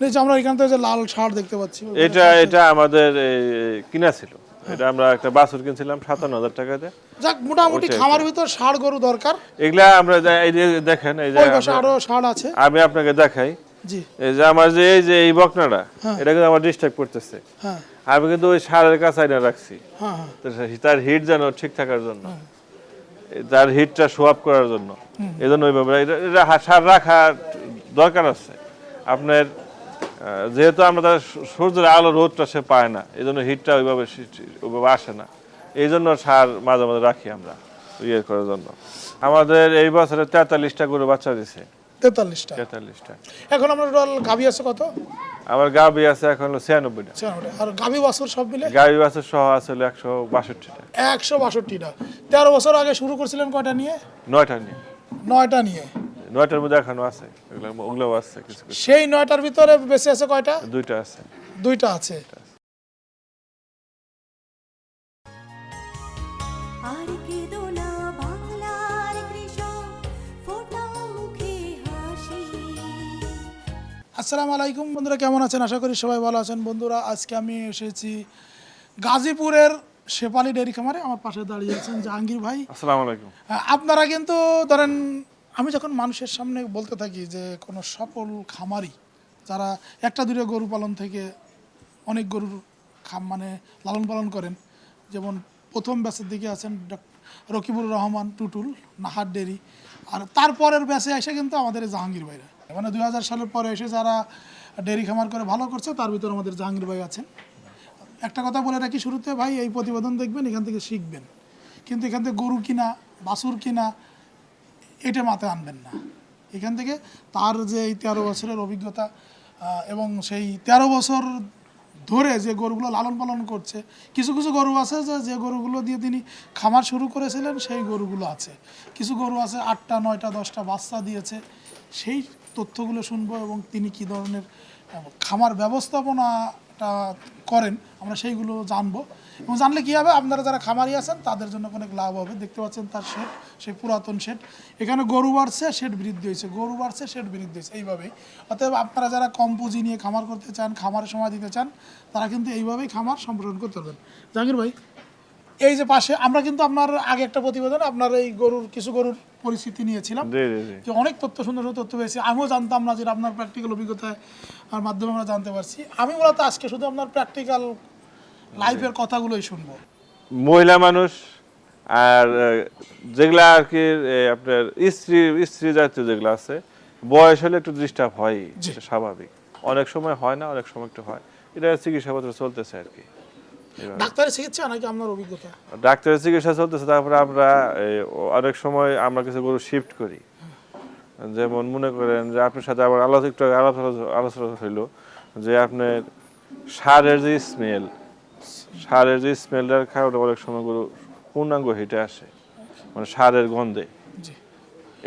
যে আমরা এখান থেকে যে লাল ষাঁড় দেখতে পাচ্ছি এটা এটা আমাদের কিনা ছিল। এটা আমরা একটা বাছুর কিনছিলাম সাতান্ন হাজার টাকাতে। যাক মোটামুটি খামার ভিতর ষাঁড় গরু দরকার। এগুলা আমরা এই যে দেখেন এই যে আরও ষাঁড় আছে। আমি আপনাকে দেখাই। জি। এই যে আমার যে এই যে এই বকনাটা এটা কিন্তু আমার ডিস্টার্ব করতেছে। হ্যাঁ। আমি কিন্তু ওই সারের কাছে আইনা রাখছি। হ্যাঁ হ্যাঁ। তার হিট যেন ঠিক থাকার জন্য। তার হিটটা শো আপ করার জন্য। এই জন্য ওইভাবে এটা- সার রাখার দরকার আছে। আপনার যেহেতু আমরা তার সূর্যের আলো রোদটা সে পায় না এই জন্য হিটটা ওইভাবে ওইভাবে আসে না। এই জন্য সার মাঝে মাঝে রাখি আমরা ইয়ে করার জন্য। আমাদের এই বছরে তেতাল্লিশটা গরু বাচ্চা দিছে। তেতাল্লিশটা? তেতাল্লিশটা। এখন আমরা টোটাল গাভি আছে কত? আমার গাবি আছে এখন হলো ছিয়ানব্বইটা। আর গাভি বাছুর সব মিলে? গাবি বাছুর সহ আছে হলো একশো বাষট্টিটা। একশো বাষট্টিটা। তেরো বছর আগে শুরু করছিলেন কয়টা নিয়ে? নয়টা নিয়ে। নয়টা নিয়ে। নয়টার মধ্যে এখনও আছে। ওগুলো আছে কিছু কিছু। সেই নয়টার ভিতরে বেঁচে আছে কয়টা? দুইটা আছে। দুইটা আছে। আর কেঁদো না বাংলার কৃষক ফোটাও মুখে হাসি। আসসালামু আলাইকুম বন্ধুরা কেমন আছেন? আশা করি সবাই ভালো আছেন। বন্ধুরা আজকে আমি এসেছি গাজীপুরের শেপালি ডেয়ারি খামারে। আমার পাশে দাঁড়িয়ে আছেন জাহাঙ্গীর ভাই। আসসালামু আলাইকুম। আপনারা কিন্তু ধরেন আমি যখন মানুষের সামনে বলতে থাকি যে কোনো সফল খামারি, যারা একটা দুটো গরু পালন থেকে অনেক গরুর খাম মানে লালন পালন করেন, যেমন প্রথম ব্যাচের দিকে আছেন রকিবুর রহমান, টুটুল, নাহার ডেরি, আর তারপরের ব্যাচে এসে কিন্তু আমাদের জাহাঙ্গীর ভাইরা। মানে দুই হাজার সালের পরে এসে যারা ডেরি খামার করে ভালো করছে, তার ভিতরে আমাদের জাহাঙ্গীর ভাই আছেন। একটা কথা বলে রাখি শুরুতে, ভাই, এই প্রতিবেদন দেখবেন, এখান থেকে শিখবেন। কিন্তু এখান থেকে গরু কিনা, বাছুর কিনা এটা মাথায় আনবেন না। এখান থেকে তার যে এই তেরো বছরের অভিজ্ঞতা এবং সেই তেরো বছর ধরে যে গরুগুলো লালন পালন করছে, কিছু কিছু গরু আছে যে যে গরুগুলো দিয়ে তিনি খামার শুরু করেছিলেন, সেই গরুগুলো আছে। কিছু গরু আছে আটটা, নয়টা, দশটা বাচ্চা দিয়েছে, সেই তথ্যগুলো শুনব এবং তিনি কী ধরনের খামার ব্যবস্থাপনাটা করেন, আমরা সেইগুলো জানব। এবং জানলে কী হবে, আপনারা যারা খামারি আছেন, তাদের জন্য অনেক লাভ হবে। দেখতে পাচ্ছেন তার শেড সেই পুরাতন শেড। এখানে গরু বাড়ছে, শেড বৃদ্ধি হয়েছে। গরু বাড়ছে, শেড বৃদ্ধি হয়েছে, এইভাবেই। অতএব আপনারা যারা কম পুঁজি নিয়ে খামার করতে চান, খামারের সময় দিতে চান, তারা কিন্তু এইভাবেই খামার সম্প্রসারণ করতে পারবেন। জাহাঙ্গীর ভাই এই যে পাশে আমরা কিন্তু আপনার আগে একটা প্রতিবেদন আপনার এই গরুর কিছু গরুর পরিস্থিতি নিয়েছিলাম। যে অনেক তথ্য সুন্দর সুন্দর তথ্য পেয়েছি। আমিও জানতাম না যেটা আপনার প্র্যাকটিক্যাল অভিজ্ঞতার মাধ্যমে আমরা জানতে পারছি। আমি মূলত আজকে শুধু আপনার প্র্যাকটিক্যাল লাইফের কথাগুলোই শুনব। মহিলা মানুষ আর যেগুলা আর কি আপনার স্ত্রী স্ত্রী জাতীয় যেগুলো আছে বয়স হলে একটু ডিস্টার্ব হয়। স্বাভাবিক। অনেক সময় হয় না অনেক সময় একটু হয়। এটা চিকিৎসাপত্র চলতেছে আর কি। ডাক্তারের চিকিৎসা নাকি আপনার অভিজ্ঞতা? ডাক্তারের চিকিৎসা চলতেছে তারপরে আমরা অনেক সময় আমরা কিছু গরু শিফট করি। যেমন মনে করেন যে আপনার সাথে আবার আলোচনা একটু আলোচনা হইল যে আপনার সারের যে স্মেল সারের যে স্মেলটার কারণে অনেক সময় গরু পূর্ণাঙ্গ হেঁটে আসে মানে সারের গন্ধে।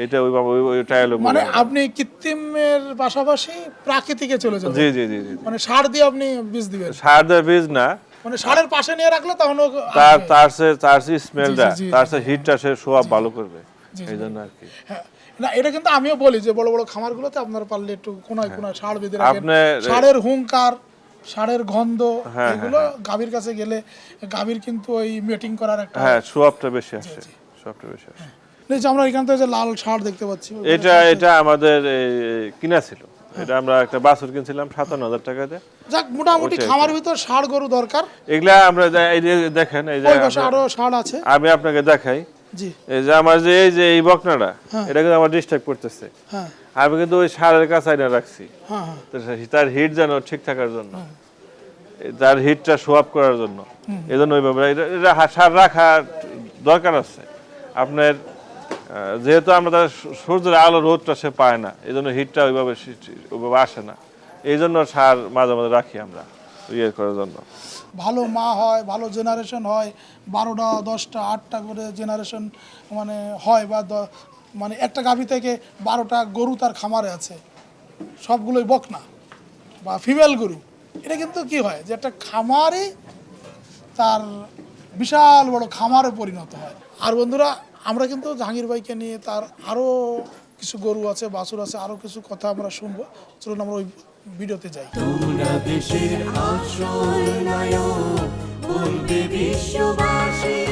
এটা ওই ওই ওই টাইলো মানে আপনি কৃত্রিমের পাশাপাশি প্রাকৃতিকে চলে যাবেন। জি জি জি মানে সার দিয়ে আপনি বীজ দিবেন। সার দেওয়ার বীজ না মানে সারের পাশে নিয়ে রাখলে তখন তার তার সে তার সে স্মেলটা তার সে হিটটা সে সোয়াব ভালো করবে। এই জন্য আর কি। হ্যাঁ। না এটা কিন্তু আমিও বলি যে বড় বড় খামারগুলোতে আপনারা পারলে একটু কোনায় কোনায় সার বেঁধে রাখেন। সারের হুঙ্কার সারের গন্ধ হ্যাঁ, এগুলো গাভীর কাছে গেলে গাভীর কিন্তু ওই মিটিং করার একটা হ্যাঁ সোয়াবটা বেশি আসে। সোয়াবটা বেশি আসে। আমরা এখান থেকে যে লাল সার দেখতে পাচ্ছি এটা এটা আমাদের কিনা ছিল। এটা আমরা একটা বাছুর কিনছিলাম সাতান্ন হাজার টাকাতে। যাক মোটামুটি খামার ভিতর সার গরু দরকার। এগুলা আমরা এই যে দেখেন এই যে আরও সার আছে। আমি আপনাকে দেখাই। জি। এই যে আমার যে এই যে এই বকনাটা এটা কিন্তু আমার ডিস্টার্ব করতেছে। হ্যাঁ। আমি কিন্তু ওই সারের কাছে আইনা রাখছি। হ্যাঁ হ্যাঁ। তার হিট যেন ঠিক থাকার জন্য। তার হিটটা আপ করার জন্য। এই জন্য ওইভাবে এটা- রাখার দরকার আছে। আপনার যেহেতু আমরা তার সূর্যের আলো রোদটা সে পায় না এই জন্য হিটটা ওইভাবে ওইভাবে আসে না। এই জন্য সার মাঝে মাঝে রাখি আমরা ইয়ে করার জন্য। ভালো মা হয়, ভালো জেনারেশন হয়, বারোটা, দশটা, আটটা করে জেনারেশন মানে হয় বা মানে একটা গাভী থেকে বারোটা গরু তার খামারে আছে। সবগুলোই বকনা বা ফিমেল গরু। এটা কিন্তু কি হয় যে একটা খামারে তার বিশাল বড় খামারে পরিণত হয়। আর বন্ধুরা আমরা কিন্তু জাহাঙ্গীর ভাইকে নিয়ে তার আরও কিছু গরু আছে, বাছুর আছে আরও কিছু কথা আমরা শুনব। চলুন আমরা ওই ভিডিওতে যাই। দেশের বিশ্ববাসী